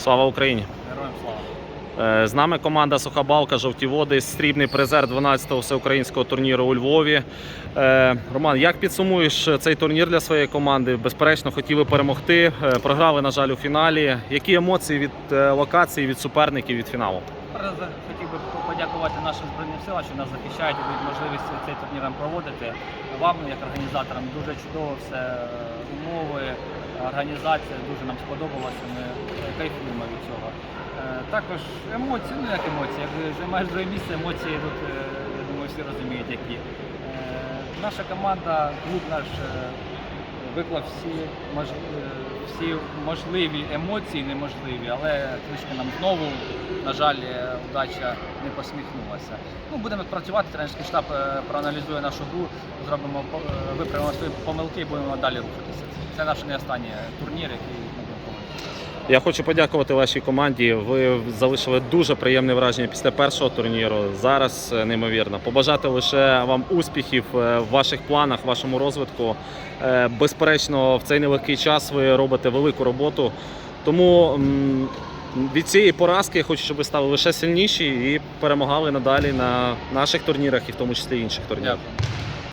Слава Україні! Героям слава. Е, З нами команда Суха Балка, жовті води, срібний призер 12-го всеукраїнського турніру у Львові. Е, Роман, як підсумуєш цей турнір для своєї команди? Безперечно, хотіли перемогти. е, Програли, на жаль, у фіналі. Які емоції від локації, від суперників, від фіналу? За хотів би подякувати нашим збройним силам, що нас захищають і дають можливість цей турнір проводити. Вам, як організаторам, дуже чудово все е, умови, організація дуже нам сподобалася. Ми кайфуємо від цього. Е, Також емоції, ну як емоції, як займаєш друге місце, емоції тут, е, я думаю, всі розуміють, які. Наша команда, клуб наш виклав всі, мож... е, всі можливі емоції, неможливі, але трішки нам знову, на жаль, е, удача не посміхнулася. Ну, будемо працювати, тренерський штаб е, проаналізує нашу гру, зробимо е, виправимо свої помилки і будемо далі рухатися. Це наш не останній турнір, який ми будемо проводити. Я хочу подякувати вашій команді. Ви залишили дуже приємне враження після першого турніру. Зараз е, неймовірно. Побажати лише вам успіхів е, в ваших планах, вашому розвитку. Е, Безперечно, в цей нелегкий час ви робите велику роботу. Тому від цієї поразки я хочу, щоб ви стали лише сильніші і перемагали надалі на наших турнірах, і в тому числі інших турнірах.